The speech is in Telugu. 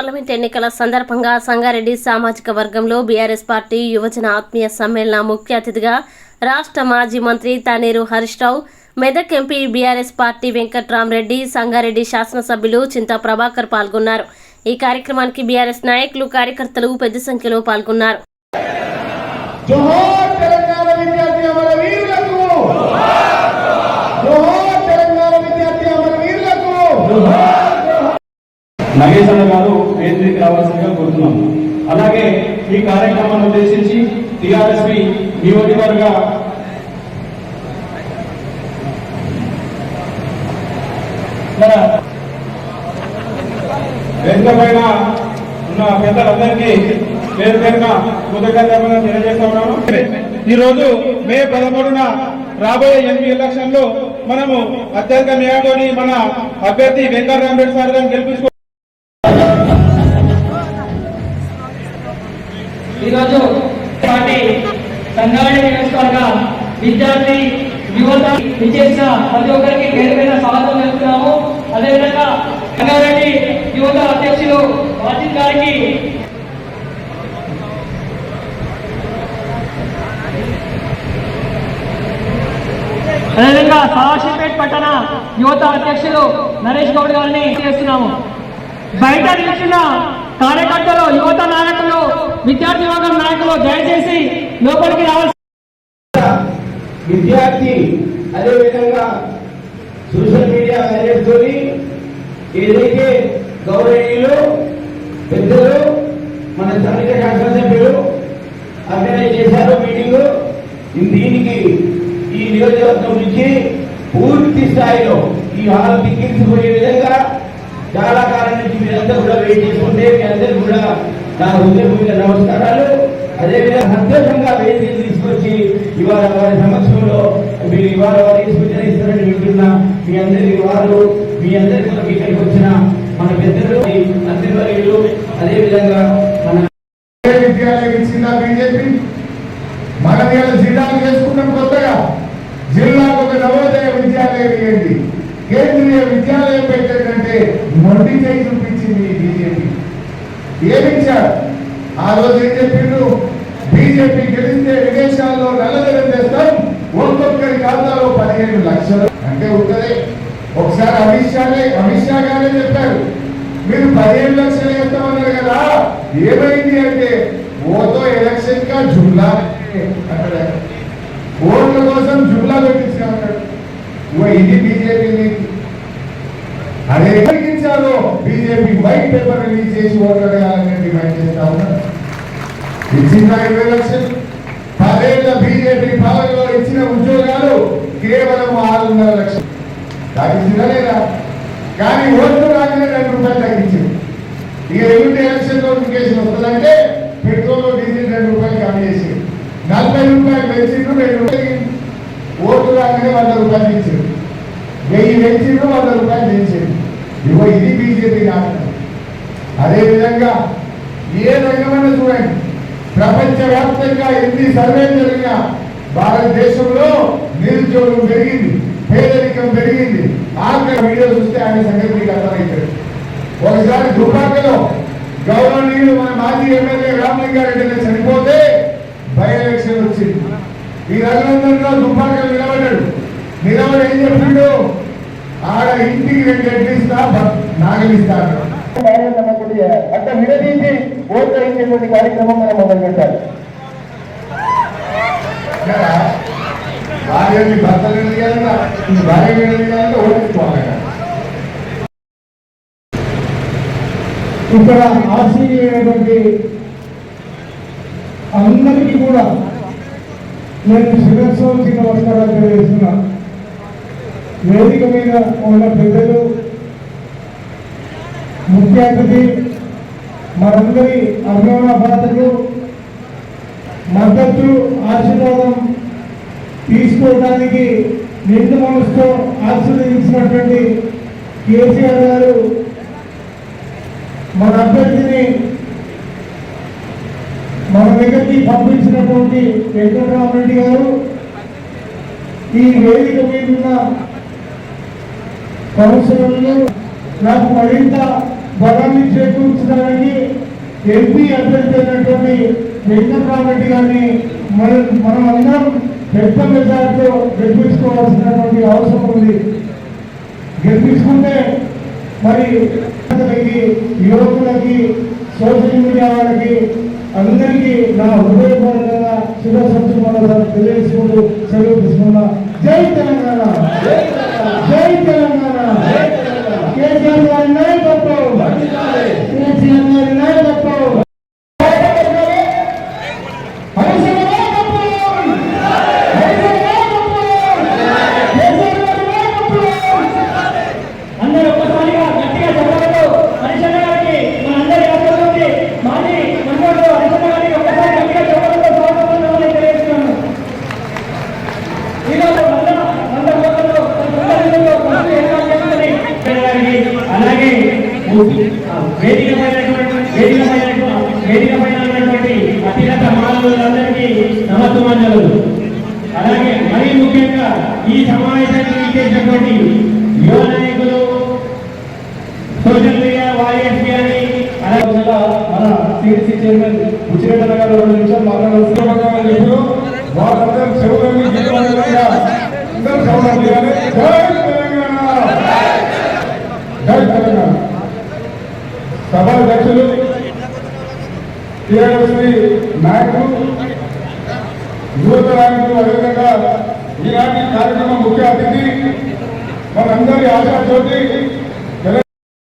పార్లమెంట్ ఎన్నికల సందర్భంగా సంగారెడ్డి సామాజిక వర్గంలో బీఆర్ఎస్ పార్టీ యువజన ఆత్మీయ సమ్మేళన ముఖ్య అతిథిగా రాష్ట్ర మాజీ మంత్రి Thanneeru Harish Rao Medak MP BRS party Venkatramireddy Sangareddy శాసనసభ్యులు చింతా ప్రభాకర్ పాల్గొన్నారు. ఈ కార్యక్రమానికి బీఆర్ఎస్ నాయకులు కార్యకర్తలు పెద్ద సంఖ్యలో పాల్గొన్నారు జోహార్ తెలంగాణ విద్యార్థి అమర వీరులకు జోహార్ తెలంగాణ విద్యార్థి అమర వీరులకు నగేష్ అన్న గారు వేదికకి రావాల్సిందిగా కోరుతున్నాం. అలాగే ఈ కార్యక్రమాన్ని ఉద్దేశించి టిఆర్ఎస్పి నియోజకవర్గ మన వేదిక పైన ఉన్న పెద్దలందరికీ పేరు పేరున కృతజ్ఞతలు తెలియజేస్తా ఉన్నాము. ఈరోజు మే పదమూడున రాబోయే ఎంపీ ఎలక్షన్లో మనము అత్యధిక మేయతోని మన అభ్యర్థి వెంకటరామరెడ్డి సార్ గారిని గెలిపించుకో రంగారెడ్డి నియోజకవర్గ విద్యార్థి యువత విచేసిన ప్రతి ఒక్కరికి పేరు మీద స్వాగతం చెప్తున్నాము అదేవిధంగా సంగారెడ్డి యువత అధ్యక్షులు వాజిద్ గారికి అదేవిధంగా సాహసిపేట్ పట్టణ యువత అధ్యక్షులు నరేష్ గౌడ్ గారిని చేస్తున్నాము. బయట నిలిచిన కార్యకర్తలు యువత నాయకులు విద్యార్థి వర్గం నాయకులు దయచేసి లోపలికి రావాల్సి విద్యార్థి అదే విధంగా సోషల్ మీడియా వైరస్ తోని ఏదైతే గౌరవీయులు పెద్దలు మన స్థానిక శాసనసభ్యులు ఆర్గనైజ్ చేశారు మీటింగ్ దీనికి ఈ నియోజకవర్గం నుంచి పూర్తి స్థాయిలో ఈ హాల్ దిక్కించిపోయే విధంగా చాలా కాలం నుంచి మీరంతా కూడా వెయిట్ చేసుకుంటే మీ అందరూ కూడా నా హృదయపూర్వక నమస్కారాలు. అదేవిధంగా సంతోషంగా వేదిక తీసుకొచ్చి ఇవాళ వారి సమక్షంలో మీరు ఇవాళ వారికి సూచన ఇస్తారని వింటున్నా మీ అందరి వారు మీ అందరి మనకి ఇక్కడికి వచ్చిన మన పెద్దలు మంత్రివర్యులు అదేవిధంగా మన విద్యాలయం ఇచ్చిందా బీజేపీ. మన మీద జిల్లాలు చేసుకున్నాం కొత్తగా జిల్లాకు ఒక నవోదయ విద్యాలయం ఇవ్వండి. కేంద్రీయ విద్యాలయం పెట్టేటంటే మొండి చేయి చూపించింది బీజేపీ. ఏమిచ్చారు? ఆ రోజు ఏం చెప్పిండు? బీజేపీ గెలిస్తే విదేశాల్లో నల్లదనం చేస్తాం ఒక్కొక్కరి ఖాతాలో పదిహేను లక్షలు. అంటే ఉంటుంది. ఒకసారి అమిత్ షానే అమిత్ షా గారే చెప్పారు మీరు పదిహేను లక్షలు వేస్తామన్నారు కదా ఏమైంది అంటే ఓతో ఎలక్షన్ కా జుమ్లా ఓట్ల కోసం జుమ్లా పెట్టించామన్నాడు. ఓ ఇది BJP BJP white paper release చేసి ఓట్లు అడగాలని డిమాండ్ చేస్తా ఉన్నారు. ఇచ్చిన ఇరవై లక్షలు పదేళ్ళ బీజేపీ పాలనలో ఇచ్చిన ఉద్యోగాలు కేవలం ఆరున్నర లక్షలు. తగ్గించిందా లేదా? కానీ ఓట్లు రాగానే రెండు రూపాయలు తగ్గించింది. ఇక ఎటువంటి ఎలక్షన్ నోటిఫికేషన్ వస్తుందంటే పెట్రోల్ డీజిల్ రెండు రూపాయలు కమ్ చేసి నలభై రూపాయలు పెంచిండ్రు రెండు రూపాయలు ఓట్లు రాగానే వంద రూపాయలు ఇచ్చిండు వెయ్యి పెంచిండ్రు వంద రూపాయలు పెంచిండు ఇగో ఇది బీజేపీ నాటకం అదేవిధంగా ఏ రంగమైనా చూడండి. ప్రపంచవ్యాప్తంగా ఎన్ని సర్వే జరిగినా భారతదేశంలో నిరుద్యోగం పెరిగింది పేదరికం పెరిగింది. ఆఖరి వీడియో చూస్తే ఆయన సంగతి మీకు అర్థమవుతాడు ఒకసారి దుబ్బాకలో గౌరవనీయులు మన మాజీ ఎమ్మెల్యే రామలింగారెడ్డి చనిపోతే బై ఎలక్షన్ వచ్చింది. ఈ రంగంలో దుబ్బాకలో నిలబడ్డాడు. నిలబడి ఏం చెప్పిండు? ఆడ ఇంటికి రెండు ఎడ్లు ఇస్తా అన్నాడు. అట్లా విడదీసి ఓట్లు వేసేటువంటి కార్యక్రమం మనం మొదలు పెట్టాలి. భార్యని భర్తలు భార్య ఎదిగాలంటే ఓడించుకోవాలి కదా. ఇక్కడ ఆశీర్వైనటువంటి అందరికీ కూడా నేను శిరస్సు చిన్న నమస్కారాలు తెలియజేస్తున్నా. వేదిక మీద ఉన్న పెద్దలు ముఖ్య అతిథి మనందరి అభిమాన బాధలు మద్దతు ఆశీర్వాదం తీసుకోవడానికి నిండు మనసుతో ఆశీర్వదించినటువంటి కేసీఆర్ గారు మన అభ్యర్థిని మన దగ్గరికి పంపించినటువంటి వెంకటరామరెడ్డి గారు ఈ వేదిక మీద ఉన్న కౌన్సిలర్లు నాకు మరింత బలాన్ని చేకూర్చడానికి ఎంపీ అభ్యర్థి అయినటువంటి వెంకటరామరెడ్డి గారిని మనం మనం అందరం పెద్ద మెజార్టీతో గెలిపించుకోవాల్సినటువంటి అవసరం ఉంది. గెలిపించుకుంటే మరి యువకులకి, యువకులకి సోషల్ మీడియా వాళ్ళకి అందరికీ నా హృదయపూర్వకంగా శుభసంచుకోవాలని తెలియజేసుకుంటూ సెలవు తీసుకున్నా జై తెలంగాణ! జై వేదిక వేదిక వేదిక పైన ఉన్నటువంటి మానవులందరికీ అలాగే మరీ ముఖ్యంగా ఈ సమావేశానికి ఇచ్చేటటువంటి యువ నాయకులు సోషల్ మీడియా వారియర్స్ గాని అలాగే మన సిడిసి చైర్మన్ బుచ్చిరెడ్డి గారు రెండు నిమిషాలు మాట్లాడాల్సి వాళ్ళందరూ చెవులన్నీ అందరూ తీయాలి. జై తెలంగాణ జై తెలంగాణ సభ అధ్యక్షులు టిఆర్ఎస్పి నాయకులు యువత నాయకులు అదేవిధంగా ఈనాటి కార్యక్రమం ముఖ్య అతిథి మనందరి ఆశా